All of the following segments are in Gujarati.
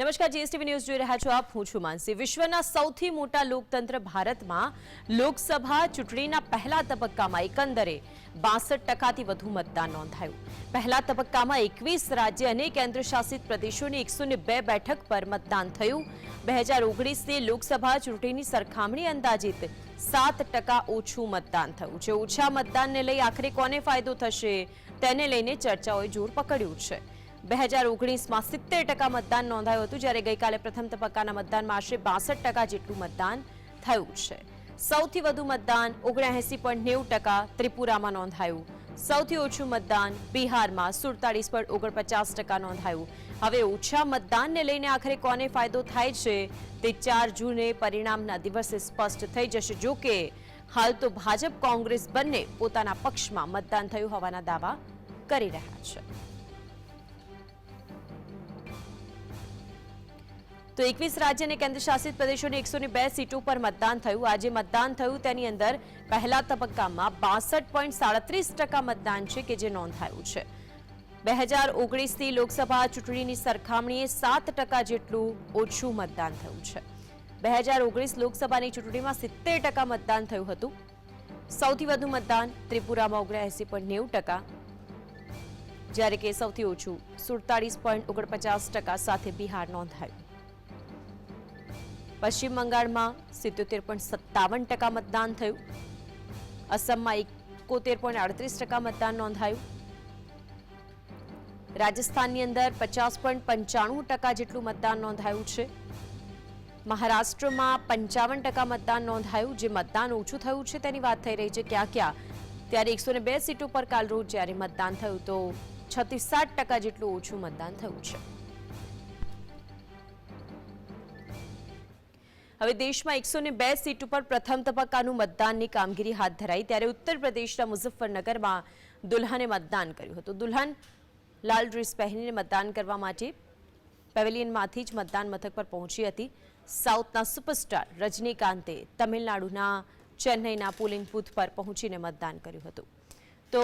નમસ્કાર, જીએસટીવી ન્યૂઝ જોઈ રહ્યા છો આપ. હું છું માનસી. વિશ્વના સૌથી મોટા લોકતંત્ર ભારતમાં લોકસભા ચૂંટણીના પહેલા તબક્કામાં એકંદરે બાસઠ ટકાથી વધુ મતદાન નોંધાયું. પહેલા તબક્કામાં એકવીસ રાજ્ય અને કેન્દ્રશાસિત પ્રદેશોની એકસો બે બેઠક પર મતદાન થયું. બે હજાર ઓગણીસની લોકસભા ચૂંટણીની સરખામણી અંદાજિત સાત ટકા ઓછું મતદાન થયું છે. ઓછા મતદાનને લઈ આખરે કોને ફાયદો થશે તેને લઈને ચર્ચાઓએ જોર પકડ્યું છે. બે હજાર ઓગણીસમાં સિત્તેર ટકા મતદાન નોંધાયું હતું, જ્યારે ગઈકાલે પ્રથમ તબક્કાના મતદાનમાં આશરે બાસઠ ટકા જેટલું મતદાન થયું છે. સૌથી વધુ મતદાન ઓગણએસી પોઈન્ટ નેવું ટકા ત્રિપુરામાં નોંધાયું. સૌથી ઓછું મતદાન બિહારમાં સુડતાલીસ પોઈન્ટ ઓગણપચાસ ટકા નોંધાયું. હવે ઓછા મતદાનને લઈને આખરે કોને ફાયદો થાય છે તે ચાર જૂને પરિણામના દિવસે સ્પષ્ટ થઈ જશે. જો કે, હાલ તો ભાજપ કોંગ્રેસ બંને પોતાના પક્ષમાં મતદાન થયું હોવાના દાવા કરી રહ્યા છે. તો એકવીસ રાજ્ય અને કેન્દ્રશાસિત પ્રદેશોની એકસો બે સીટો પર મતદાન થયું. આજે મતદાન થયું તેની અંદર પહેલા તબક્કામાં બાસઠ પોઈન્ટ સાડત્રીસ ટકા મતદાન છે કે જે નોંધાયું છે. બે હજાર ઓગણીસની લોકસભા ચૂંટણીની સરખામણીએ સાત ટકા જેટલું ઓછું મતદાન થયું છે. બે હજાર ઓગણીસ લોકસભાની ચૂંટણીમાં સિત્તેર ટકા મતદાન થયું હતું. સૌથી વધુ મતદાન ત્રિપુરામાં ઓગણએસી પોઈન્ટ નેવું ટકા, જ્યારે કે સૌથી ઓછું સુડતાળીસ પોઈન્ટ ઓગણપચાસ ટકા સાથે બિહાર નોંધાયું. પશ્ચિમ બંગાળમાં સિત્યોતેર પોઈન્ટ સત્તાવન ટકા મતદાન થયું. અસમમાં એકોતેર પોઈન્ટ અડત્રીસ ટકા મતદાન નોંધાયું. રાજસ્થાનની અંદર પચાસ પોઈન્ટ પંચાણું ટકા જેટલું મતદાન નોંધાયું છે. મહારાષ્ટ્રમાં પંચાવન ટકા મતદાન નોંધાયું, જે મતદાન ઓછું થયું છે તેની વાત થઈ રહી છે ક્યાં ક્યાં. ત્યારે એકસો બે સીટો કાલ રોજ જ્યારે મતદાન થયું તો છત્રીસ સાત ટકા જેટલું ઓછું મતદાન થયું છે. હવે દેશમાં એકસો બે સીટ ઉપર પ્રથમ તબક્કાનું મતદાનની કામગીરી હાથ ધરાઈ, ત્યારે ઉત્તર પ્રદેશના મુઝફ્ફરનગરમાં દુલ્હને મતદાન કર્યું હતું. દુલ્હન લાલ ડ્રેસ પહેરીને મતદાન કરવા માટે પેવેલિયનમાંથી જ મતદાન મથક પર પહોંચી હતી. સાઉથના સુપરસ્ટાર રજનીકાંતે તમિલનાડુના ચેન્નઈના પોલિંગ બૂથ પર પહોંચીને મતદાન કર્યું હતું. તો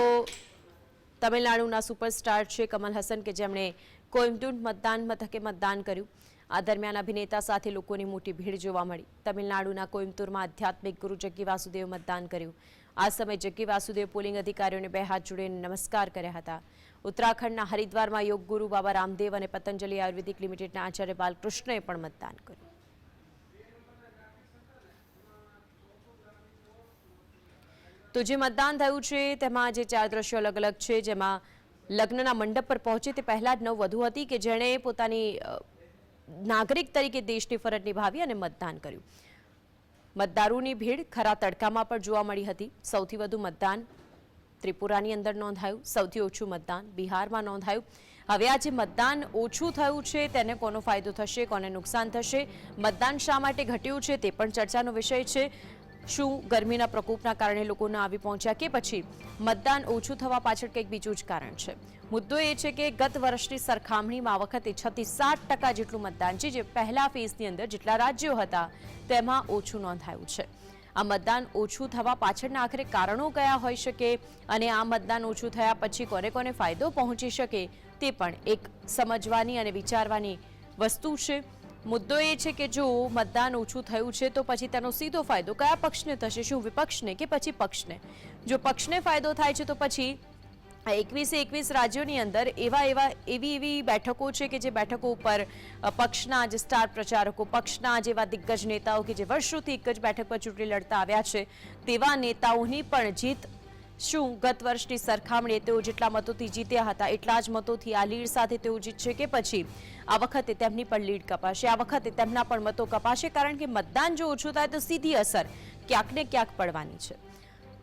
તમિલનાડુના સુપરસ્ટાર છે કમલ હસન, કે જેમણે કોઇમ્બટૂર મતદાન મથકે મતદાન કર્યું. આ દરમિયાન અભિનેતા સાથે લોકોની મોટી ભીડ જોવા મળી. તમિલનાડુના કોઇમ્બતુરમાં આધ્યાત્મિક ગુરુ જગ્ગી વાસુદેવ મતદાન કર્યું. આ સમયે જગ્ગી વાસુદેવ પોલિંગ અધિકારીઓને બે હાથ જોડીને નમસ્કાર કર્યા હતા. ઉત્તરાખંડના હરિદ્વારમાં યોગ ગુરુ બાબા રામદેવ અને પતંજલિ આયુર્વેદિક લિમિટેડના આચાર્ય બાલકૃષ્ણએ પણ મતદાન કર્યું. તો જે મતદાન થયું છે, તેમાં જે ચાર દ્રશ્યો અલગ અલગ છે, જેમાં લગ્નના મંડપ પર પહોંચે તે પહેલા જ નવ વધુ હતી કે જેણે પોતાની નાગરિક તરીકે દેશની ફરજ નિભાવી અને મતદાન કર્યું. મતદારોની ભીડ ખરા તડકામાં પણ જોવા મળી હતી. સૌથી વધુ મતદાન ત્રિપુરાની અંદર નોંધાયું. સૌથી ઓછું મતદાન બિહારમાં નોંધાયું. હવે આ જે મતદાન ઓછું થયું છે, તેને કોનો ફાયદો થશે, કોને નુકસાન થશે? મતદાન શા માટે ઘટ્યું છે, તે પણ ચર્ચાનો વિષય છે. શું ગરમીના પ્રકોપના કારણે લોકો ના આવી પહોંચ્યા કે પછી મતદાન ઓછું થવા પાછળ કંઈક બીજું જ કારણ છે? મુદ્દો એ છે કે ગત વર્ષની સરખામણીમાં આ વખતે છથી સાત ટકા જેટલું મતદાન છે, જે પહેલા ફેઝની અંદર જેટલા રાજ્યો હતા, તેમાં ઓછું નોંધાયું છે. આ મતદાન ઓછું થવા પાછળના આખરે કારણો કયા હોઈ શકે અને આ મતદાન ઓછું થયા પછી કોને કોને ફાયદો પહોંચી શકે, તે પણ એક સમજવાની અને વિચારવાની વસ્તુ છે. મુદ્દો એ છે કે જો મતદાન ઓછું થયું છે, તો પછી તેનો સીધો ફાયદો કયા પક્ષને થશે? શું વિપક્ષને કે પછી પક્ષને? જો પક્ષને ફાયદો થાય છે, તો પછી એકવીસે એકવીસ રાજ્યોની અંદર એવા એવા એવી એવી બેઠકો છે કે જે બેઠકો ઉપર પક્ષના જે સ્ટાર પ્રચારકો, પક્ષના જેવા દિગ્ગજ નેતાઓ કે જે વર્ષોથી એક જ બેઠક પર ચૂંટણી લડતા આવ્યા છે, તેવા નેતાઓની પણ જીત શું ગત વર્ષની સરખામણીએ તેઓ જેટલા મતોથી જીત્યા હતા, એટલા જ મતોથી આ લીડ સાથે તેઓ જીતશે કે પછી? આ વખતે તેમની પણ લીડ કપાશે, આ વખતે તેમના પણ મતો કપાશે, કારણ કે મતદાન જો ઓછું થાય તો સીધી અસર ક્યાંક ને ક્યાંક પડવાની છે.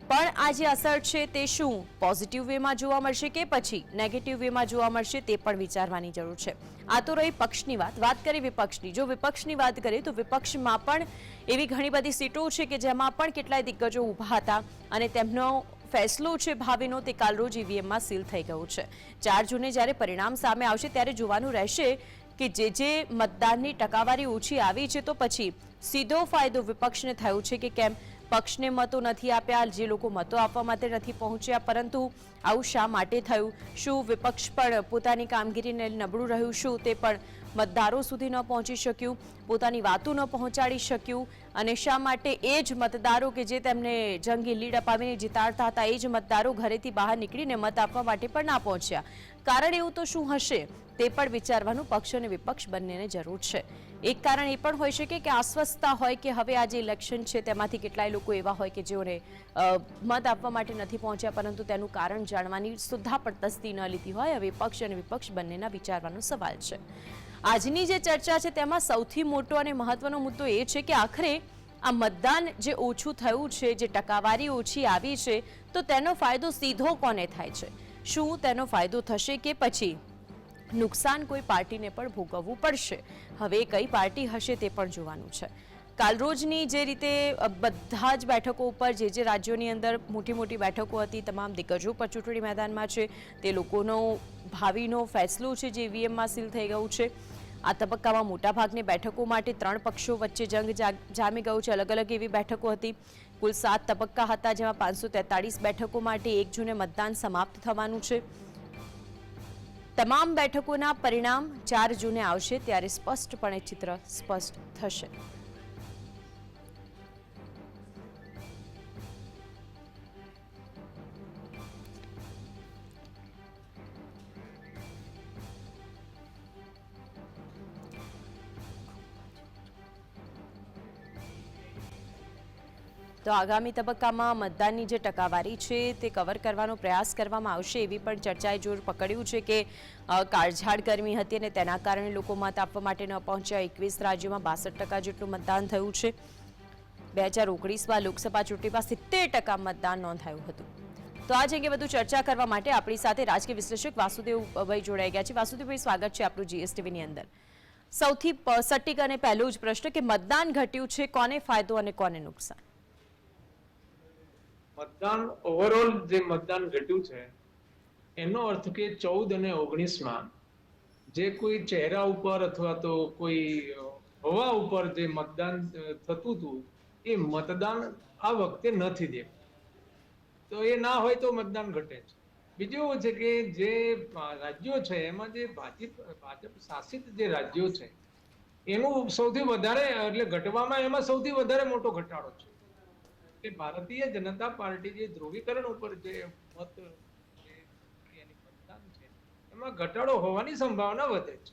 પણ આ જે અસર છે તે શું? પોઝિટિવ વેમાં જોવા મળશે કે પછી? નેગેટિવ વેમાં જોવા મળશે તે પણ વિચારવાની જરૂર છે. આ તો રહી પક્ષની વાત. વાત કરીએ વિપક્ષની. જો વિપક્ષની વાત કરીએ તો વિપક્ષમાં પણ એવી ઘણી બધી સીટો છે કે જેમાં પણ કેટલાય દિગ્ગજો ઊભા હતા અને તેમનો ફેસલો છે ભાવિનો, તે કાલરોજ ઈવીએમમાં સીલ થઈ ગયો છે. ચાર જૂને જ્યારે પરિણામ સામે આવશે, ત્યારે જોવાનું રહેશે કે જે જે મતદાનની ટકાવારી ઓછી આવી છે, તો પછી સીધો ફાયદો વિપક્ષને થયો છે કે કેમ? પક્ષને મતો નથી આપ્યા, જે લોકો મતો આપવા માટે નથી પહોંચ્યા, પરંતુ આવું શા માટે થયું? શું વિપક્ષ પણ પોતાની કામગીરીને નબળું રહ્યું? શું તે પણ મતદારો સુધી ન પહોંચી શક્યું, પોતાની વાતો ન પહોંચાડી શક્યું અને શા માટે એ જ મતદારો કે જે તેમને જંગી લીડ અપાવીને જીતાડતા હતા, એ જ મતદારો ઘરેથી બહાર નીકળીને મત આપવા માટે પણ ના પહોંચ્યા. કારણ એવું તો શું હશે? તે પણ વિચારવાનું પક્ષ અને વિપક્ષ બંનેને જરૂર છે. એક કારણ એ પણ હોઈ શકે કે અસ્વસ્થતા હોય કે હવે આ જે ઇલેક્શન છે તેમાંથી કેટલાય લોકો એવા હોય કે જેઓને મત આપવા માટે નથી પહોંચ્યા, પરંતુ તેનું કારણ જાણવાની સુદ્ધા પણ તસ્દી ન લીધી હોય, હવે પક્ષ અને વિપક્ષ બંનેના વિચારવાનો સવાલ છે. આજની જે ચર્ચા છે તેમાં સૌથી મોટો અને મહત્વનો મુદ્દો એ છે કે આખરે આ મતદાન જે ઓછું થયું છે, જે ટકાવારી ઓછી આવી છે, તો તેનો ફાયદો સીધો કોને થાય છે? શું તેનો ફાયદો થશે કે પછી? નુકસાન કોઈ પાર્ટીને પણ ભોગવવું પડશે. હવે કઈ પાર્ટી હશે તે પણ જોવાનું છે. કાલરોજની જે રીતે બધા જ બેઠકો ઉપર જે જે રાજ્યોની અંદર મોટી મોટી બેઠકો હતી, તમામ દિગ્ગજો પર ચૂંટણી મેદાનમાં છે, તે લોકોનો ભાવિનો ફેસલો છે જે ઈવીએમમાં સીલ થઈ ગયું છે. આ તબક્કામાં મોટાભાગની બેઠકો માટે ત્રણ પક્ષો વચ્ચે જંગ જામી ગયું છે. અલગ અલગ એવી બેઠકો હતી. કુલ સાત તબક્કા હતા જેમાં પાંચસો બેઠકો માટે એક જૂને મતદાન સમાપ્ત થવાનું છે. તમામ બેઠકોના પરિણામ ચાર જૂને આવશે ત્યારે સ્પષ્ટપણે ચિત્ર સ્પષ્ટ થશે. તો આગામી તબક્કામાં મતદાનની જે ટકાવારી છે તે કવર કરવાનો પ્રયાસ કરવામાં આવશે એવી પણ ચર્ચાએ જોર પકડ્યું છે કે કાળઝાળ ગરમી હતી અને તેના કારણે લોકો મત આપવા માટે ન પહોંચ્યા. એકવીસ રાજ્યોમાં બાસઠ ટકા જેટલું મતદાન થયું છે. બે હજાર ઓગણીસમાં લોકસભા ચૂંટણીમાં સિત્તેર ટકા મતદાન નોંધાયું હતું. તો આજ અંગે વધુ ચર્ચા કરવા માટે આપણી સાથે રાજકીય વિશ્લેષક વાસુદેવભાઈ જોડાઈ ગયા છે. વાસુદેવભાઈ, સ્વાગત છે આપણું જીએસટીવીની અંદર. સૌથી સટીક અને પહેલો જ પ્રશ્ન કે મતદાન ઘટ્યું છે કોને ફાયદો અને કોને નુકસાન? મતદાન ઓવરઓલ જે મતદાન ઘટ્યું છે, એનો અર્થ કે ચૌદ અને ઓગણીસમાં જે કોઈ ચહેરા ઉપર અથવા તો કોઈ હવા ઉપર જે મતદાન થતું હતું, એ મતદાન આ વખતે નથી દેખાતું તો એ ના હોય તો મતદાન ઘટે છે બીજું એવું છે કે જે રાજ્યો છે, એમાં જે ભાજપ ભાજપ શાસિત જે રાજ્યો છે, એનું સૌથી વધારે, એટલે ઘટવામાં એમાં સૌથી વધારે મોટો ઘટાડો છે. કે ભારતીય જનતા પાર્ટી જે ધ્રુવીકરણ ઉપર જે મત એમાં ઘટાડો હોવાની સંભાવના વધે છે.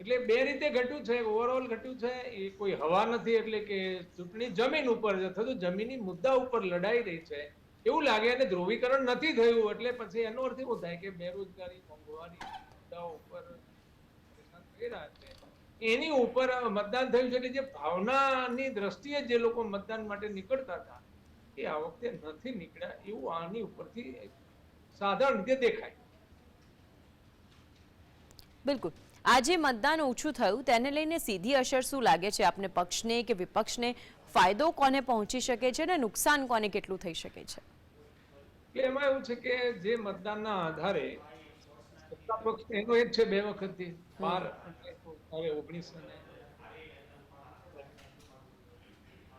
એટલે બે રીતે ઘટ્યું છે ઓવરઓલ ઘટ્યું છે, એ કોઈ હવા નથી એટલે કે ચૂંટણી જમીન ઉપર થતું જમીની મુદ્દા ઉપર લડાઈ રહી છે. એવું લાગે અને ધ્રુવીકરણ નથી થયું એટલે પછી એનો અર્થ એવો થાય કે બેરોજગારી, મોંઘવારી મુદ્દાઓ ઉપર થઈ રહ્યા એની ઉપર મતદાન થયું છે કે જે ભાવનાની દ્રષ્ટિએ જે લોકો મતદાન માટે નીકળતા હતા એ આ વખતે નથી નીકળ્યા એવું આની ઉપરથી સાધારણ રીતે દેખાય. બિલકુલ. આજે મતદાન ઓછું થયું તેને લઈને સીધી અસર શું લાગે છે આપને પક્ષને કે વિપક્ષને? ફાયદો કોને પહોંચી શકે છે અને નુકસાન કોને કેટલું થઈ શકે છે? એટલે એમાં એવું છે કે જે મતદાનના આધારે સત્તા પક્ષ એનો એક છે બે વખતથી બાર. હવે ઓગણીસો ને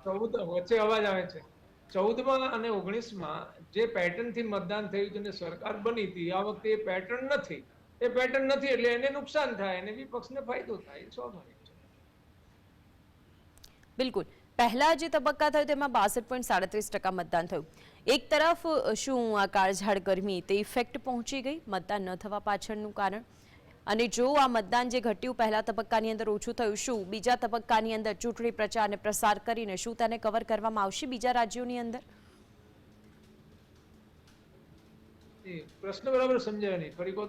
ચૌદ, વચ્ચે અવાજ આવે છે. ચૌદમાં અને ઓગણીસમાં જે પેટર્નથી મતદાન થયું છે સરકાર બની હતી, આ વખતે એ પેટર્ન નથી. એ પેટર્ન નથી એટલે એને નુકસાન થાય અને વિપક્ષને ફાયદો થાય સ્વાભાવિક છે. બિલકુલ. પહેલા જે તબક્કા થયો તેમાં બાસઠ પોઈન્ટ સાડત્રીસ ટકા મતદાન થયું. એક તરફ શું આ કાળઝાળ ગરમી તે ઇફેક્ટ પહોંચી ગઈ? મતદાન ન થવા પાછળનું કારણ? અને જો આ મતદાન જે ઘટ્યું પહેલા તબક્કાની અંદર ઓછું થયું શું બીજા તબક્કાની અંદર ચૂંટણી પ્રચાર અને પ્રસાર કરીને શું તેને કવર કરવામાં આવશે બીજા રાજ્યોની અંદર? પ્રશ્ન બરાબર સમજાયો નહીં. ફરી કહો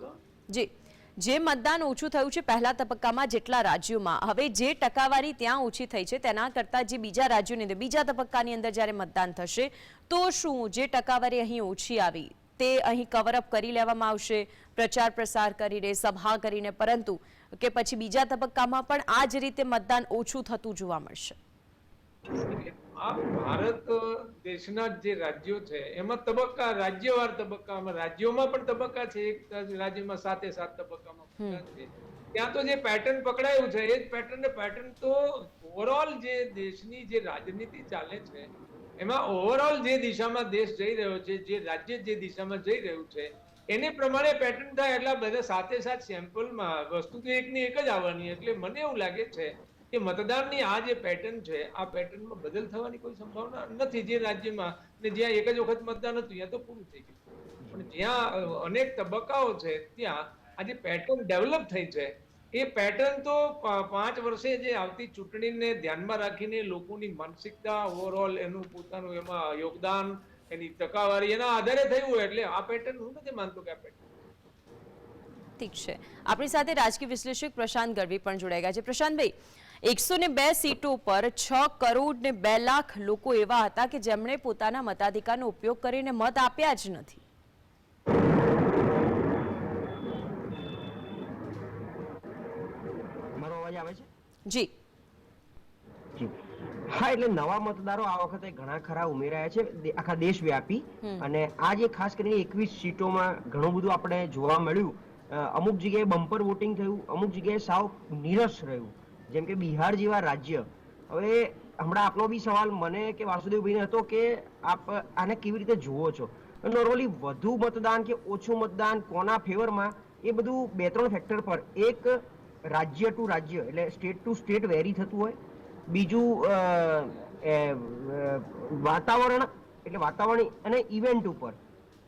જી. જે મતદાન ઓછું થયું છે પહેલા તબક્કામાં જેટલા રાજ્યોમાં હવે જે ટકાવારી ત્યાં ઓછી થઈ છે તેના કરતાં જે બીજા રાજ્યોની અંદર બીજા તબક્કાની અંદર જ્યારે મતદાન થશે તો શું જે ટકાવારી અહીં ઓછી આવી તે અહીં કવરઅપ કરી લેવામાં આવશે? પ્રચાર પ્રસાર કરીને સભા કરીને પરંતુ કે પછી બીજા તબક્કામાં પણ આ જ રીતે મતદાન ઓછું થતું જોવા મળશે. આ ભારત દેશના જે રાજ્યો છે એમાં તબક્કા રાજ્યવાર તબક્કામાં રાજ્યોમાં પણ તબક્કા છે એક રાજ્યમાં સાતે સાત તબક્કામાં છે. ત્યાં તો જે પેટર્ન પકડાયું છે એ જ પેટર્ન ને પેટર્ન તો ઓવરઓલ જે દેશની જે રાજનીતિ ચાલે છે એમાં ઓવરઓલ જે દિશામાં દેશ જઈ રહ્યો છે જે રાજ્ય જે દિશામાં જઈ રહ્યું છે એની પ્રમાણે પેટર્ન થાય એટલે બધા સાથે સાથે સેમ્પલમાં વસ્તુ તો એકની એક જ આવવાની. એટલે મને એવું લાગે છે કે મતદાનની આ જે પેટર્ન છે, આ પેટર્નમાં બદલ થવાની કોઈ સંભાવના નથી. જે રાજ્યમાં ને જ્યાં એક જ વખત મતદાન હતું, ત્યાં તો પૂરું થઈ ગયું. પણ જ્યાં અનેક તબક્કાઓ છે, ત્યાં આ જે પેટર્ન ડેવલપ થઈ છે, એ પેટર્ન તો પાંચ વર્ષે જે આવતી ચૂંટણીને ધ્યાનમાં રાખીને લોકોની માનસિકતા ઓવરઓલ એનું પોતાનું એમાં યોગદાન એની ટકાવારી એના આધારે થયું એટલે આ પેટર્ન હું નથી માનતો કે આ પેટર્ન ઠીક છે. આપણી સાથે રાજકીય વિશ્લેષક પ્રશાંત ગઢવી પણ જોડાઈ ગયા છે. પ્રશાંતભાઈ એકસો ને બે સીટો પર છ કરોડ ને બે લાખ લોકો એવા હતા કે જેમણે પોતાના મતાધિકારનો ઉપયોગ કરીને મત આપ્યા જ નથી. મારો અવાજ આવે છે? જી. જી. હા એટલે નવા મતદારો આ વખતે ઘણા ખરા ઉમેરાયા છે. આખા દેશ વ્યાપી અને આ જે ખાસ કરીને એકવીસ સીટોમાં ઘણું બધું આપણે જોવા મળ્યું. અમુક જગ્યાએ બમ્પર વોટિંગ થયું અમુક જગ્યાએ સાવ નીરસ રહ્યું. જેમ કે બિહાર જેવા રાજ્ય. હવે હમણાં આપનો બી સવાલ મને કે વાસુદેવભાઈને હતો કે આપ આને કેવી રીતે જુઓ છો? નોર્મલી વધુ મતદાન કે ઓછું મતદાન કોના ફેવરમાં? એ બધું બે ત્રણ ફેક્ટર પર. એક રાજ્ય ટુ રાજ્ય એટલે સ્ટેટ ટુ સ્ટેટ વેરી થતું હોય. બીજું વાતાવરણ, એટલે વાતાવરણ અને ઇવેન્ટ ઉપર.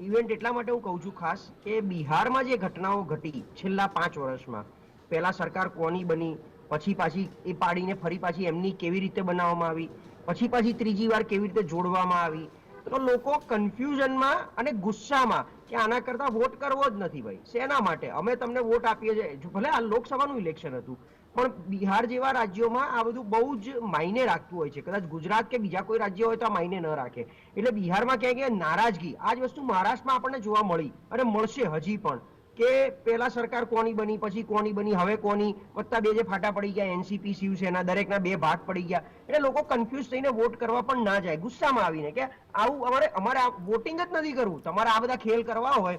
ઇવેન્ટ એટલા માટે હું કહું છું ખાસ કે બિહારમાં જે ઘટનાઓ ઘટી છેલ્લા પાંચ વર્ષમાં, પહેલા સરકાર કોની બની, પછી પાછી એ પાડીને ફરી પાછી એમની કેવી રીતે બનાવવામાં આવી, પછી પાછી ત્રીજી વાર કેવી રીતે જોડવામાં આવી. તો લોકો કન્ફ્યુઝનમાં અને ગુસ્સામાં કે આના કરતા વોટ કરવો જ નથી ભાઈ. શેના માટે? અમે તમને વોટ આપીએ છીએ. ભલે આ લોકસભાનું ઇલેક્શન હતું પણ બિહાર જેવા રાજ્યોમાં આ બધું બહુ જ માયને રાખતું હોય છે. કદાચ ગુજરાત કે બીજા કોઈ રાજ્ય હોય તો આ માયને ન રાખે. એટલે બિહારમાં ક્યાંય ક્યાંય નારાજગી. આ જ વસ્તુ મહારાષ્ટ્રમાં આપણને જોવા મળી અને મળશે હજી પણ. કે પેલા સરકાર કોની બની, પછી કોની બની, હવે કોની? વત્તા બે જે ફાટા પડી ગયા, એનસીપી, શિવસેના, દરેકના બે ભાગ પડી ગયા. એટલે લોકો કન્ફ્યુઝ થઈને વોટ કરવા પણ ના જાય. ગુસ્સામાં આવીને કે આવું અમારે અમારે વોટિંગ જ નથી કરવું. તમારે આ બધા ખેલ કરવા હોય.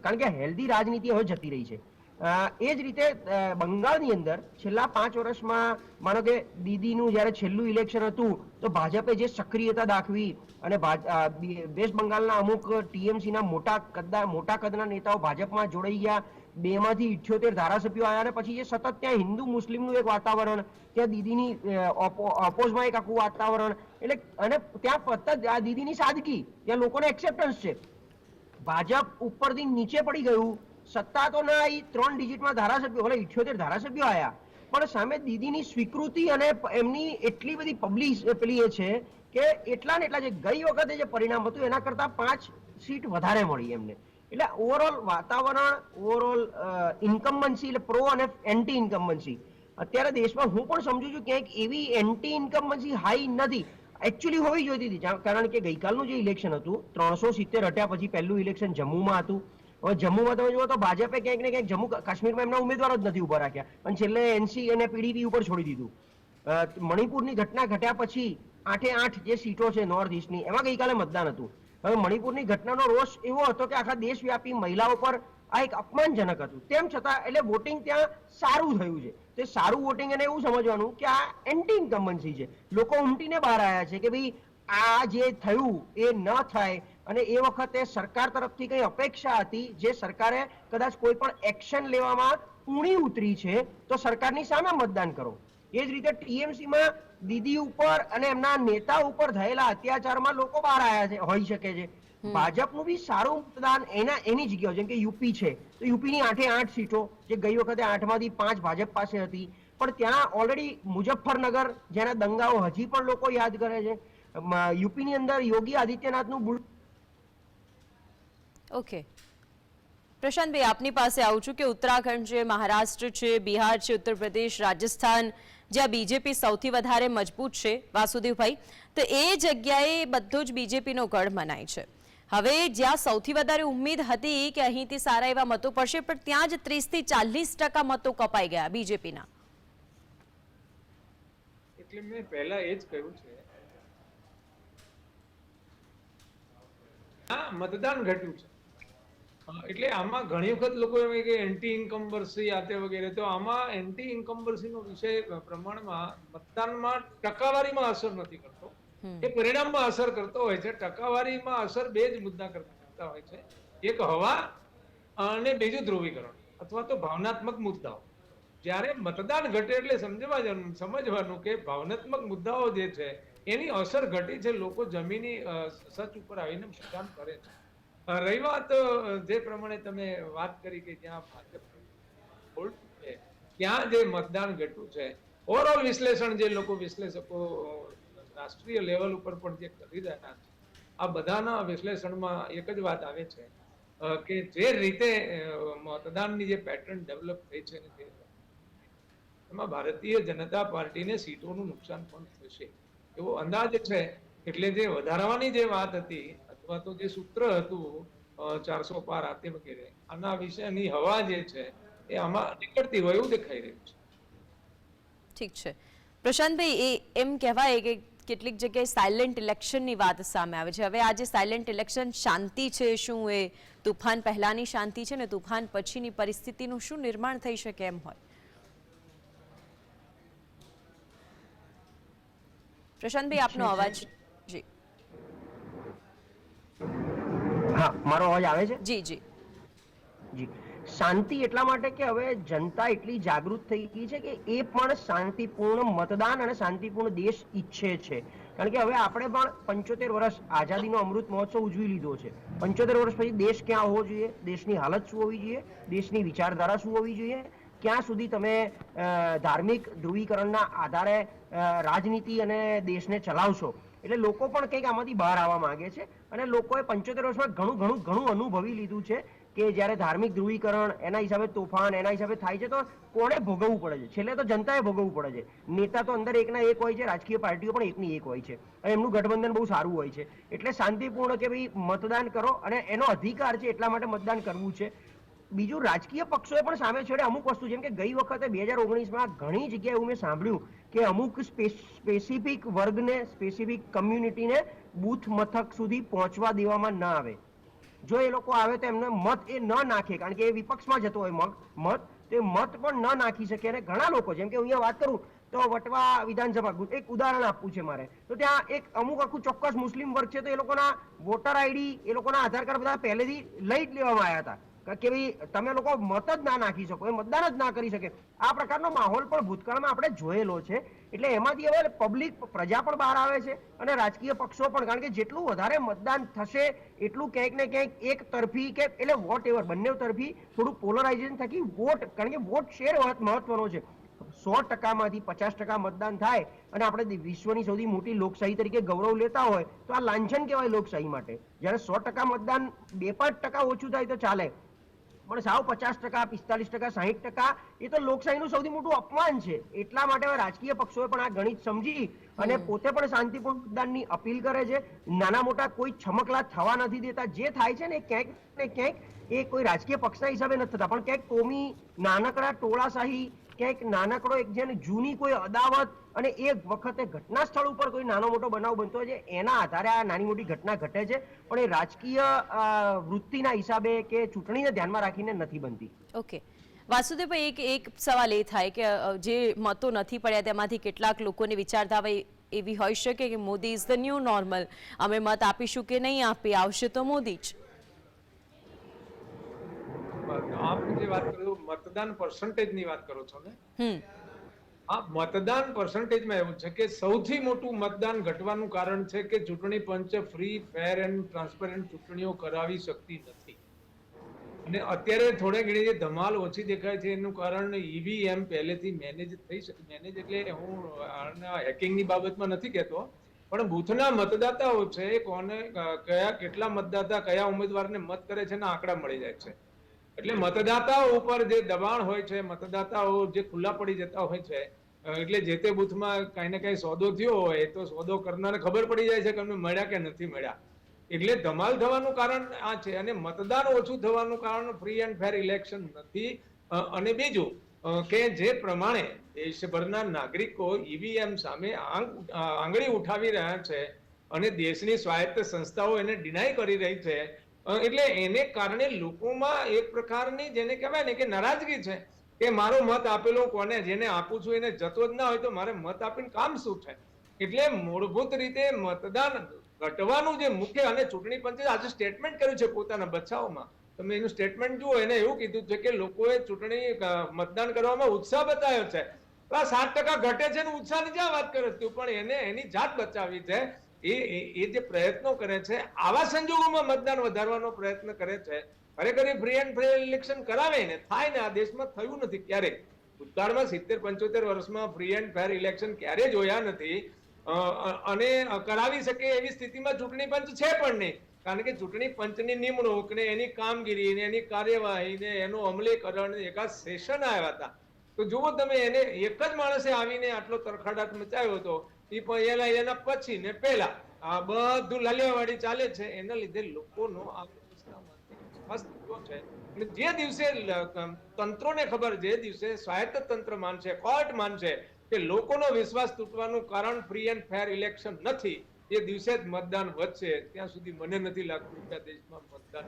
કારણ કે હેલ્ધી રાજનીતિ હવે જતી રહી છે. એ જ રીતે બંગાળની અંદર છેલ્લા પાંચ વર્ષમાં માનો કે દીદીનું જ્યારે છેલ્લું ઇલેક્શન હતું, તો ભાજપે જે સક્રિયતા દાખવી અને વેસ્ટ બંગાળના અમુક ટીએમસીના મોટા કદના મોટા કદના નેતાઓ ભાજપમાં જોડાઈ ગયા, બેમાંથી ઇઠ્યોતેર ધારાસભ્યો આવ્યા અને પછી જે સતત ત્યાં હિન્દુ મુસ્લિમનું એક વાતાવરણ, ત્યાં દીદીની ઓપોઝમાં એક આખું વાતાવરણ, એટલે અને ત્યાં સતત આ દીદીની સાદગી, ત્યાં લોકોને એક્સેપ્ટન્સ છે. ભાજપ ઉપરથી નીચે પડી ગયું સત્તા તો ના આવી ત્રણ ડિજિટમાં ધારાસભ્યો એટલે ઇઠ્યોતેર ધારાસભ્યો આવ્યા પણ સામે દીદીની સ્વીકૃતિ અને એમની એટલી બધી પબ્લિક પેલી એ છે કે એટલા ને એટલા જે ગઈ વખતે જે પરિણામ હતું, એના કરતા પાંચ સીટ વધારે મળી એમને. એટલે ઓવરઓલ વાતાવરણ ઓવરઓલ ઇન્કમ્બન્સી એટલે પ્રો અને એન્ટી ઇન્કમ્બન્સી અત્યારે દેશમાં હું પણ સમજુ છું ક્યાંક એવી એન્ટી ઇન્કમ્બન્સી હાઈ નથી. એકચ્યુઅલી હોવી જોઈતી હતી કારણ કે ગઈકાલનું જે ઇલેક્શન હતું, ત્રણસો સિત્તેર હટ્યા પછી પહેલું ઇલેક્શન જમ્મુમાં હતું. જમ્મુમાં તમે જુઓ તો ભાજપે ક્યાંક ને ક્યાંક જમ્મુ કાશ્મીરમાં એમના ઉમેદવારો જ નથી ઊભા રાખ્યા. પણ છેલ્લે એનસી અને પીડીપી ઉપર છોડી દીધું. મણિપુરની ઘટના ઘટ્યા પછી આઠે આઠ જે સીટો છે નોર્થ ઈસ્ટની એમાં ગઈકાલે મતદાન હતું. હવે મણિપુરની ઘટનાનો રોષ એવો હતો કે આખા દેશવ્યાપી મહિલાઓ પર આ એક અપમાનજનક હતું. તેમ છતાં એટલે વોટિંગ ત્યાં સારું થયું છે. તે સારું વોટિંગ એને એવું સમજવાનું કે આ એન્ટી ઇન્કમ્બન્સી છે. લોકો ઉમટીને બહાર આવ્યા છે કે ભાઈ આ જે થયું એ ન થાય અને એ વખતે સરકાર તરફથી કઈ અપેક્ષા હતી જે સરકારે કદાચ કોઈ પણ એક્શન લેવામાં ઊણી ઉતરી છે તો સરકારની સામે મતદાન કરો. એ જ રીતે ટીએમસીમાં દીદી ઉપર અને એમના નેતા ઉપર થયેલા અત્યાચારમાં લોકો બહાર આવ્યા છે હોઈ શકે છે. ભાજપનું બી સારું મતદાન એના એની જગ્યાઓ જેમ કે યુપી છે તો યુપીની આઠે આઠ સીટો જે ગઈ વખતે આઠમાંથી પાંચ ભાજપ પાસે હતી. પણ ત્યાં ઓલરેડી મુજફ્ફરનગર જેના દંગાઓ હજી પણ લોકો યાદ કરે છે. યુપીની અંદર યોગી આદિત્યનાથનું બુલ ઓકે પ્રશાંતભાઈ આપની પાસે આવું છું કે ઉત્તરાખંડ છે, મહારાષ્ટ્ર છે, બિહાર છે, ઉત્તર પ્રદેશ, રાજસ્થાન, જ્યાં બીજેપી સૌથી વધારે મજબૂત છે, વાસુદેવભાઈ, તો એ જગ્યાએ બધો જ બીજેપીનો ગઢ મનાય છે. હવે જ્યાં સૌથી વધારે ઉમ્મીદ હતી કે અહીંથી સારા એવા મતો પડશે, પણ ત્યાં જ ત્રીસથી ચાલીસ ટકા મતો કપાઈ ગયા બીજેપીના એટલે મેં પહેલા એ જ કહ્યું છે. મતદાન ઘટ્યું છે. એટલે આમાં ઘણી વખત લોકો એમ કે એન્ટી ઇન્કમ્બરસી આ તે વગેરે તો આમાં એન્ટી ઇન્કમ્બરસી નો વિષય પ્રમાણમાં મતદાનમાં ટકાવારીમાં અસર નથી કરતો. એ પરિણામમાં અસર કરતો હોય છે. ટકાવારીમાં અસર બે જ મુદ્દા કરતા હોય છે. એક હવા અને બીજું ધ્રુવીકરણ અથવા તો ભાવનાત્મક મુદ્દાઓ. જ્યારે મતદાન ઘટે એટલે સમજવા જવાનું- સમજવાનું કે ભાવનાત્મક મુદ્દાઓ જે છે એની અસર ઘટી છે લોકો જમીની સચ ઉપર આવીને મતદાન કરે છે. રહી વાત જે પ્રમાણે તમે વાત કરી કે જ્યાં ભાજપ છે, ત્યાં જે મતદાન ઘટ્યું છે ઓવરઓલ વિશ્લેષણ જે લોકો વિશ્લેષકો રાષ્ટ્રીય લેવલ ઉપર પણ જે કરી રહ્યા છે, આ બધાના વિશ્લેષણમાં એક જ વાત આવે છે કે જે રીતે મતદાનની જે પેટર્ન ડેવલપ થઈ છે તે એમાં ભારતીય જનતા પાર્ટીને સીટોનું નુકસાન પણ થશે. એવો અંદાજ છે, એટલે જે વધારવાની જે વાત હતી અથવા તો જે સૂત્ર હતું ચારસો પાર આતે વગેરે આના વિશેની હવા જે છે એ આમાં નીકળતી હોય એવું દેખાઈ રહ્યું છે. ઠીક છે. પ્રશાંતભાઈ એ એમ કહેવાય કે કેટલીક જગ્યાએ સાયલેન્ટ ઇલેક્શનની વાત સામે આવે છે. હવે આ જે સાયલેન્ટ ઇલેક્શન શાંતિ છે શું એ? તુફાન પહેલાની શાંતિ છે ને તુફાન પછીની પરિસ્થિતિનું શું નિર્માણ થઈ શકે એમ હોય? પ્રશાંતભાઈ આપનો અવાજ જી હા મારો અવાજ આવે છે? જી જી. જી. શાંતિ એટલા માટે કે હવે જનતા એટલી જાગૃત થઈ ગઈ છે કે એ પણ શાંતિપૂર્ણ મતદાન અને શાંતિપૂર્ણ દેશ ઈચ્છે છે. કારણ કે હવે આપણે પણ પંચોતેર વર્ષ આઝાદીનો અમૃત મહોત્સવ ઉજવી લીધો છે. પંચોતેર વર્ષ પછી દેશ ક્યાં હોવો જોઈએ? દેશની હાલત શું હોવી જોઈએ? દેશની વિચારધારા શું હોવી જોઈએ? ક્યાં સુધી તમે ધાર્મિક ધ્રુવીકરણના આધારે રાજનીતિ અને દેશને ચલાવશો? એટલે લોકો પણ કંઈક આમાંથી બહાર આવવા માંગે છે અને લોકોએ પંચોતેર વર્ષમાં ઘણું ઘણું ઘણું અનુભવી લીધું છે કે જ્યારે ધાર્મિક ધ્રુવીકરણ એના હિસાબે તોફાન, એના હિસાબે થાય છે તો કોણે ભોગવવું પડે છે? છેલ્લે તો જનતાએ ભોગવવું પડે છે. નેતા તો અંદર એકના એક હોય છે, રાજકીય પાર્ટીઓ પણ એકની એક હોય છે. અને એમનું ગઠબંધન બહુ સારું હોય છે. એટલે શાંતિપૂર્ણ કે ભાઈ મતદાન કરો અને એનો અધિકાર છે એટલા માટે મતદાન કરવું છે. બીજું રાજકીય પક્ષોએ પણ સામે છેડે અમુક વસ્તુ, જેમ કે ગઈ વખતે બે હજાર ઓગણીસમાં ઘણી જગ્યાએ એવું મેં સાંભળ્યું કે અમુક સ્પેસિફિક વર્ગને, સ્પેસિફિક કમ્યુનિટીને બૂથ મથક સુધી પહોંચવા દેવામાં ન આવે. જો એ લોકો આવે તો એમને મત એ ન નાખે, કારણ કે એ વિપક્ષમાં જતો હોય મત, તો મત પણ ન નાખી શકે. અને ઘણા લોકો, જેમ કે હું અહીંયા વાત કરું, તો વટવા વિધાનસભા એક ઉદાહરણ આપવું છે મારે. તો ત્યાં એક અમુક આખું ચોક્કસ મુસ્લિમ વર્ગ છે, તો એ લોકોના વોટર આઈડી એ લોકોના આધાર કાર્ડ બધા પહેલેથી લઈ જ લેવામાં આવ્યા હતા. કે ભાઈ તમે લોકો મત જ ના નાખી શકો, એ મતદાન જ ના કરી શકે. આ પ્રકારનો માહોલ પણ ભૂતકાળમાં આપણે જોયેલો છે. એટલે એમાંથી હવે પબ્લિક, પ્રજા પણ બહાર આવે છે અને રાજકીય પક્ષો પણ, કારણ કે જેટલું વધારે મતદાન થશે, એટલું ક્યાંક ને ક્યાંક એક તરફી કે, એટલે વોટ એવર બંને તરફી થોડું પોલરાઇઝેશન થકી વોટ, કારણ કે વોટ શેર મહત્વનો છે. સો ટકામાંથી પચાસ ટકા મતદાન થાય અને આપણે વિશ્વની સૌથી મોટી લોકશાહી તરીકે ગૌરવ લેતા હોય, તો આ લાંછન કહેવાય લોકશાહી માટે. જ્યારે સો ટકા મતદાન બે પાંચ ટકા ઓછું થાય તો ચાલે. પણ સાવ પચાસ ટકા પિસ્તાલીસ ટકા સાહીઠ ટકા એ તો લોકશાહીનું સૌથી મોટું અપમાન છે. એટલા માટે હવે રાજકીય પક્ષોએ પણ આ ગણિત સમજી અને પોતે પણ શાંતિપૂર્ણ મતદાનની અપીલ કરે છે. નાના મોટા કોઈ છમકલા થવા નથી દેતા. જે થાય છે ને ક્યાંક ને ક્યાંક એ કોઈ રાજકીય પક્ષના હિસાબે નથી થતા. પણ ક્યાંક કોમી નાનકડા ટોળાશાહી ક્યાંક નાનકડો એક જેને જૂની કોઈ અદાવત અને એક વખતે ઘટના સ્થળ ઉપર કોઈ નાનો મોટો બનાવ બનતો હોય છે, એના આધારે આ નાની મોટી ઘટના ઘટે છે, પણ એ રાજકીય વૃત્તિના હિસાબે કે ચૂંટણીને ધ્યાનમાં રાખીને નથી બનતી. ઓકે. વાસુદેવ એક એક સવાલ એ થાય કે જે મતો નથી પડ્યા તેમાંથી કેટલાક લોકોની વિચારધારા એવી હોઈ શકે કે Modi is the new normal અમે મત આપીશું કે નહીં આપી? આવશે તો મોદી જ. આપ જે વાત કરો મતદાન percentage ની વાત કરો છો ને? આ મતદાન પર્સન્ટેજમાં એવું છે કે સૌથી મોટું મતદાન ઘટવાનું કારણ છે કે ચૂંટણી પંચ ફ્રી ફેર એન્ડ ટ્રાન્સપરન્ટ ચૂંટણીઓ કરાવી શકતી નથી. અને અત્યારે થોડે ઘણી જે ધમાલ ઓછી દેખાય છે એનું કારણ ઈવીએમ પહેલેથી મેનેજ થઈ શકે મેનેજ એટલે હું હેકિંગની બાબતમાં નથી કહેતો પણ બૂથના મતદાતાઓ છે કોને કયા કેટલા મતદાતા કયા ઉમેદવારને મત કરે છે એના આંકડા મળી જાય છે. એટલે મતદાતાઓ ઉપર જે દબાણ હોય છે, મતદાતાઓ જે ખુલ્લા પડી જતા હોય છે એટલે જે તે બુથમાં કાંઈ ને કાંઈ સોદો થયો હોય તો સોદો કરનારને ખબર પડી જાય છે કે અમને મળ્યા કે નથી મળ્યા. એટલે ધમાલ થવાનું કારણ આ છે અને મતદાન ઓછું થવાનું કારણ ફ્રી એન્ડ ફેર ઇલેક્શન નથી. અને બીજું કે જે પ્રમાણે દેશભરના નાગરિકો ઈવીએમ સામે આંગ- આંગળી ઉઠાવી રહ્યા છે અને દેશની સ્વાયત્ત સંસ્થાઓ એને ડિનાય કરી રહી છે એટલે એને કારણે લોકોમાં એક પ્રકારની જેને કહેવાય ને કે નારાજગી છે કે મારો મત આપેલો કોને? જેને આપું છું એને જતો જ ના હોય તો મારે મત આપીને કામ શું છે? એટલે મૂળભૂત રીતે મતદાન ઘટવાનું જે મુખ્ય અને ચૂંટણી પંચે આજે સ્ટેટમેન્ટ કર્યું છે પોતાના બચાવમાં તમે એનું સ્ટેટમેન્ટ જુઓ, એને એવું કીધું છે કે લોકોએ ચૂંટણી મતદાન કરવામાં ઉત્સાહ બતાવ્યો છે. સાત ટકા ઘટે છે ઉત્સાહની જ્યાં વાત કરે તું? પણ એને એની જાત બચાવી છે. એ, એ- જે પ્રયત્નો કરે છે, આવા સંજોગોમાં મતદાન વધારવાનો પ્રયત્ન કરે છે, ખરેખર એ ફ્રી એન્ડ ફ્રી ઇલેક્શન કરાવે ને, થાય ને, આ દેશમાં થયું નથી ક્યારેય. ભૂતકાળમાં સિત્તેર, પંચોતેર વર્ષમાં ફ્રી એન્ડ ફેર ઇલેક્શન ક્યારે જોયા નથી. અને કરાવી શકે એવી સ્થિતિમાં ચૂંટણી પંચ છે પણ નહીં. કારણ કે ચૂંટણી પંચની નિમણૂક ને, એની કામગીરી ને, એની કાર્યવાહી ને, એનું અમલીકરણ એકાદ સેશન આવ્યા હતા. તો જુઓ તમે એને, એક જ માણસે આવીને આટલો તરખાડાટ મચાવ્યો હતો. એ એના એના પછી ને પહેલા. આ બધું લલિયાવાડી ચાલે છે, એના લીધે લોકોનો આ છે. જે દિવસે તંત્રોને ખબર, જે દિવસે સ્વાયત્ત તંત્ર માનશે, કોર્ટ માનશે કે લોકોનો વિશ્વાસ તૂટવાનું કારણ ફ્રી એન્ડ ફેર ઇલેક્શન નથી, એ દિવસે જ મતદાન વધશે. ત્યાં સુધી મને નથી લાગતું કે દેશમાં મતદાન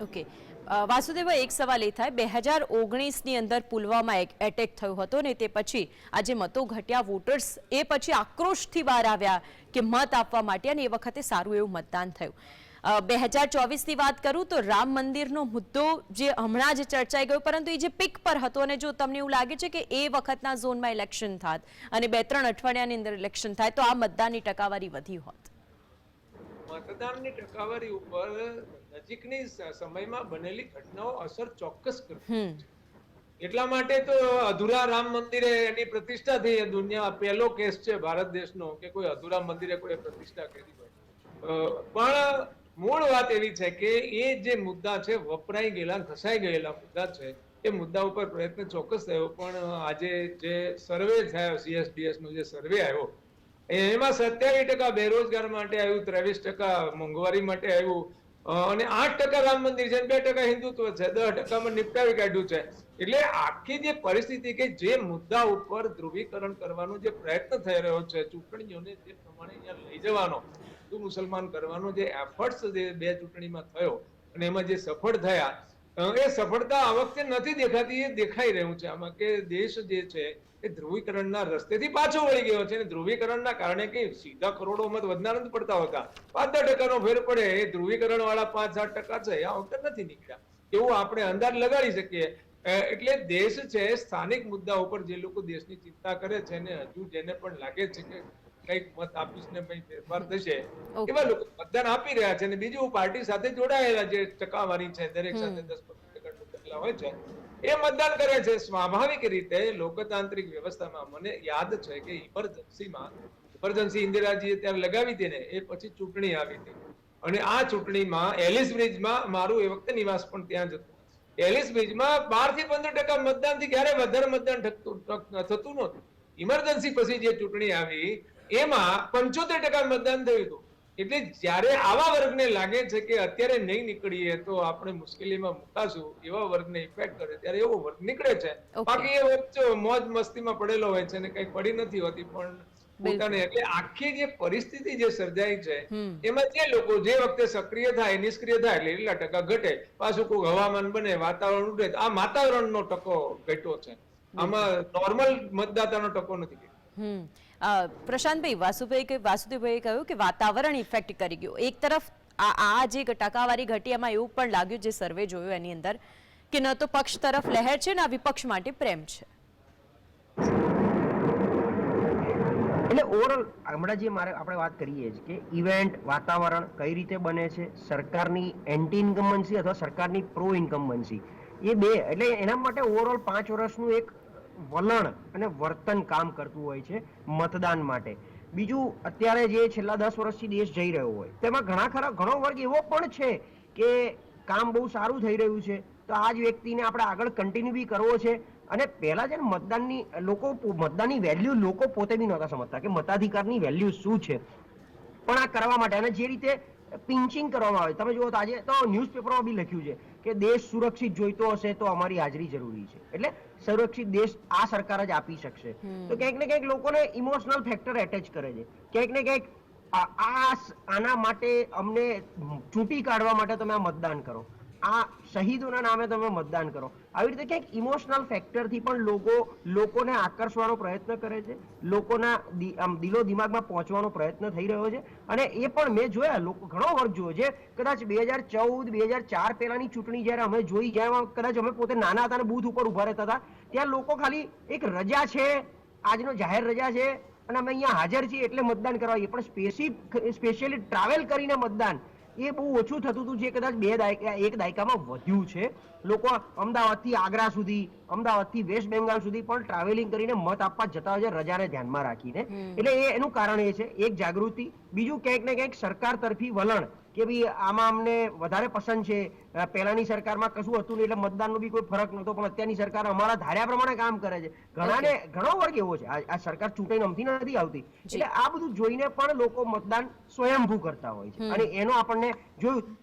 ઓકે અ, વાસુદેવભાઈ એક સવાલ એ થાય બે હજાર ઓગણીસની અંદર પુલવામા એક એટેક થયો હતો ને તે પછી આજે મતો ઘટ્યા વોટર્સ એ પછી આક્રોશથી બહાર આવ્યા કે મત આપવા માટે અને એ વખતે સારું એવું મતદાન થયું. બે હજાર ચોવીસની વાત કરું તો રામ મંદિરનો મુદ્દો જે હમણાં જ ચર્ચાઈ ગયો પરંતુ એ જે પીક પર હતો અને જો તમને એવું લાગે છે કે એ વખતના ઝોનમાં ઇલેક્શન થાત અને બે ત્રણ અઠવાડિયાની અંદર ઇલેક્શન થાય તો આ મતદાનની ટકાવારી વધી હોત. મતદાનની ટકાવારી ઉપર નજીકની સમયમાં બનેલી ઘટનાઓ અસર ચોક્કસ કરતી એટલા માટે તો અધૂરા રામ મંદિરે એની પ્રતિષ્ઠા થઈ. એ દુનિયા પહેલો કેસ છે ભારત દેશનો કે કોઈ અધૂરા મંદિરે કોઈ પ્રતિષ્ઠા કરી હોય. પણ મૂળ વાત એવી છે કે એ જે મુદ્દા છે વપરાઈ ગયેલા ઘસાઈ ગયેલા મુદ્દા છે એ મુદ્દા ઉપર પ્રયત્ન ચોક્કસ થયો. પણ આજે જે સર્વે થયો સીએસડીએસ નો જે સર્વે આવ્યો એમાં સત્યાવીસ ટકા બેરોજગાર માટે આવ્યું, ત્રેવીસ ટકા મોંઘવારી માટે આવ્યું અને આઠ ટકા રામ મંદિર છે બે ટકા હિન્દુત્વ છે. દસ ટકામાં નિપટાવી કાઢ્યું છે. એટલે આખી જે પરિસ્થિતિ કે જે મુદ્દા ઉપર ધ્રુવીકરણ કરવાનો જે પ્રયત્ન થઈ રહ્યો છે, ચૂંટણીઓને જે પ્રમાણે લઈ જવાનો, હિન્દુ મુસલમાન કરવાનો જે એફર્ટ્સ જે બે ચૂંટણીમાં થયો, અને એમાં જે સફળ થયા એ સફળતા આ વખતે નથી દેખાતી, એ દેખાઈ રહ્યું છે. આમાં કે દેશ જે છે, એ ધ્રુવીકરણના રસ્તેથી પાછો વળી ગયો છે અને ધ્રુવીકરણના કારણે કે સીધા કરોડો મત વધનાર નથી પડતા હોતા. પાંચ ટકાનો ફેર પડે, એ ધ્રુવીકરણ વાળા પાંચ સાત ટકા છે આ વખતે નથી નીકળ્યા. એવું આપણે અંદાજ લગાડી શકીએ. એટલે દેશ છે, સ્થાનિક મુદ્દા ઉપર જે લોકો દેશની ચિંતા કરે છે ને હજુ જેને પણ લાગે છે કે કંઈક મત આપીશ ને ભાઈ ફેરફાર થશે. એવા લોકો મતદાન આપી રહ્યા છે અને બીજું પાર્ટી સાથે જોડાયેલા જે ટકાવારી છે દરેક સાથે દસ પંદર હોય છે એ મતદાન કરે છે. સ્વાભાવિક રીતે લોકતાંત્રિક વ્યવસ્થામાં મને યાદ છે કે ઇમરજન્સીમાં ઇમરજન્સી ઇન્દિરાજીએ ત્યારે લગાવી હતી ને એ પછી ચૂંટણી આવી હતી. અને આ ચૂંટણીમાં એલિસ બ્રિજમાં મારું એ વખતે નિવાસ પણ ત્યાં જ હતું. એલિસ બ્રિજમાં બારથી પંદર ટકા મતદાનથી ક્યારે વધારે મતદાન થતું નહોતું. ઇમરજન્સી પછી જે ચૂંટણી આવી એમાં પંચોતેર ટકા મતદાન થયું હતું. એટલે જ્યારે આવા વર્ગને લાગે છે કે અત્યારે નહીં નીકળીએ તો આપણે મુશ્કેલીમાં મુકાશું એવા વર્ગને ઇફેક્ટ કરે. ત્યારે એવો વર્ગ નીકળે છે. બાકી એ વર્ગ મોજ મસ્તીમાં પડેલો હોય છે ને કઈ પડી નથી હોતી પણ પોતાને એટલે આખી જે પરિસ્થિતિ જે સર્જાઈ છે એમાં જે લોકો જે વખતે સક્રિય થાય નિષ્ક્રિય થાય એટલે એટલા ટકા ઘટે. પાછું કોઈ હવામાન બને વાતાવરણ ઉડે તો આ વાતાવરણનો ટકો ઘટ્યો છે. આમાં નોર્મલ મતદાતાનો ટકો નથી. ઘટ્યો. પ્રશાંતભાઈ વાસુભાઈ વાસુદેવભાઈએ કહ્યું કે વાતાવરણ ઇફેક્ટ કરી ગયું. એક તરફ આ આ જે ટકાવારી ઘટી એમાં એવું પણ લાગ્યું જે સર્વે જોયો એની અંદર કે ન તો પક્ષ તરફ લહેર છે ને વિપક્ષ માટે પ્રેમ છે. એટલે ઓવરઓલ હમણાં જે મારે આપણે વાત કરીએ છીએ કે ઇવેન્ટ વાતાવરણ કઈ રીતે બને છે? સરકારની એન્ટી ઇન્કમ્બન્સી અથવા સરકારની પ્રો ઇન્કમ્બન્સી એ બે, એટલે એના માટે ઓવરઓલ પાંચ વર્ષનું એક વલણ અને વર્તન કામ કરતું હોય છે મતદાન માટે. બીજું, અત્યારે જે છેલ્લા દસ વર્ષથી દેશ જઈ રહ્યો હોય, તેમાં ઘણા ખરા, ઘણો વર્ગ એવો પણ છે કે કામ બહુ સારું થઈ રહ્યું છે. તો આ જ વ્યક્તિને આપણે આગળ કન્ટિન્યુ બી કરવો છે. અને પહેલા છે ને, મતદાનની લોકો મતદાનની વેલ્યુ લોકો પોતે બી નહોતા સમજતા કે મતાધિકારની વેલ્યુ શું છે. પણ આ કરવા માટે અને જે રીતે પિંચિંગ કરવામાં આવે, તમે જુઓ તો આજે તો ન્યૂઝપેપરમાં બી લખ્યું છે કે દેશ સુરક્ષિત જોઈતો હશે તો અમારી હાજરી જરૂરી છે. એટલે સુરક્ષિત દેશ આ સરકાર જ આપી શકશે. તો ક્યાંક ને ક્યાંક લોકોને ઇમોશનલ ફેક્ટર એટેચ કરે છે. ક્યાંક ને ક્યાંક આ આના માટે અમને ચૂંટી કાઢવા માટે તમે આ મતદાન કરો. આ શહીદોના નામે તમે મતદાન કરો. આવી રીતે ક્યાંક ઇમોશનલ ફેક્ટરથી પણ લોકો, લોકોને આકર્ષવાનો પ્રયત્ન કરે છે. લોકોના આમ દિલો દિમાગમાં પહોંચવાનો પ્રયત્ન થઈ રહ્યો છે. અને એ પણ મેં જોયા, લોકો ઘણો વર્ગ જોયો છે. કદાચ બે હજાર ચૌદ, બે હજાર ચાર પહેલાની ચૂંટણી જ્યારે અમે જોઈ, જ્યાં કદાચ અમે પોતે નાના હતા અને બૂથ ઉપર ઊભા રહેતા હતા, ત્યાં લોકો ખાલી એક રજા છે, આજનો જાહેર રજા છે, અને અમે અહીંયા હાજર છીએ એટલે મતદાન કરવા. એ પણ સ્પેસિફ સ્પેશિયલી ટ્રાવેલ કરીને મતદાન. એ બહુ ઓછું થતું હતું જે કદાચ બે દાયકા એક દાયકામાં વધ્યું છે. લોકો અમદાવાદથી આગ્રા સુધી અમદાવાદથી વેસ્ટ બેંગાલ સુધી પણ ટ્રાવેલિંગ કરીને મત આપવા જતા હોય છે રજાને ધ્યાનમાં રાખીને. એટલે એ એનું કારણ એ છે એક જાગૃતિ. બીજું ક્યાંક ને ક્યાંક સરકાર તરફી વલણ કે ભાઈ આમાં અમને વધારે પસંદ છે પહેલાની સરકારમાં કશું હતું નહીં એટલે મતદાનનો બી કોઈ ફરક નહોતો પણ અત્યારની સરકાર અમારા ધાર્યા પ્રમાણે કામ કરે છે. ઘણાને ઘણો વર્ગ એવો છે. આ આ સરકાર ચૂંટણી નમતી નથી આવતી. એટલે આ બધું જોઈને પણ લોકો મતદાન સ્વયંભૂ કરતા હોય છે. અને એનો આપણને જોયું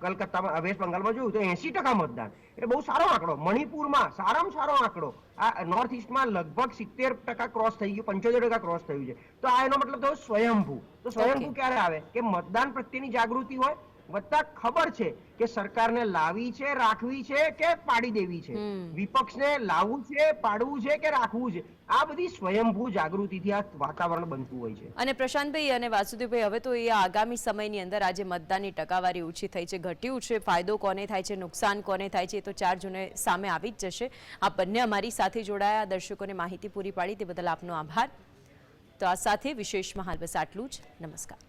કલકત્તામાં વેસ્ટ બંગાળમાં જોયું તો એસી ટકા મતદાન. એટલે બહુ સારો આંકડો. મણિપુરમાં સારામાં સારો આંકડો. આ નોર્થ ઇસ્ટમાં લગભગ સિત્તેર ટકા ક્રોસ થઈ ગયું પંચોતેર ટકા ક્રોસ થયું છે. તો આ એનો મતલબ થયો સ્વયંભૂ. તો સ્વયંભૂ ક્યારે આવે? કે મતદાન પ્રત્યેની જાગૃતિ હોય વત્તા ખબર છે કે સરકારને લાવી છે રાખવી છે કે પાડી દેવી છે? વિપક્ષને લાવવું છે પાડવું છે કે રાખવું છે? આ બધી સ્વયંભૂ જાગૃતિથી આ વાતાવરણ બનતું હોય છે. અને પ્રશાંતભાઈ અને વાસુદેવભાઈ હવે તો એ આગામી સમયની અંદર આજે મતદાનની ટકાવારી ઓછી થઈ છે ઘટ્યું છે. ફાયદો કોને થાય છે નુકસાન કોને થાય છે એ તો ચાર જૂને સામે આવી જ જશે. આ બંને અમારી સાથે જોડાયા દર્શકોને માહિતી પૂરી પાડી તે બદલ આપનો આભાર. તો આ સાથે વિશેષમાં હાલ બસ આટલું જ. નમસ્કાર.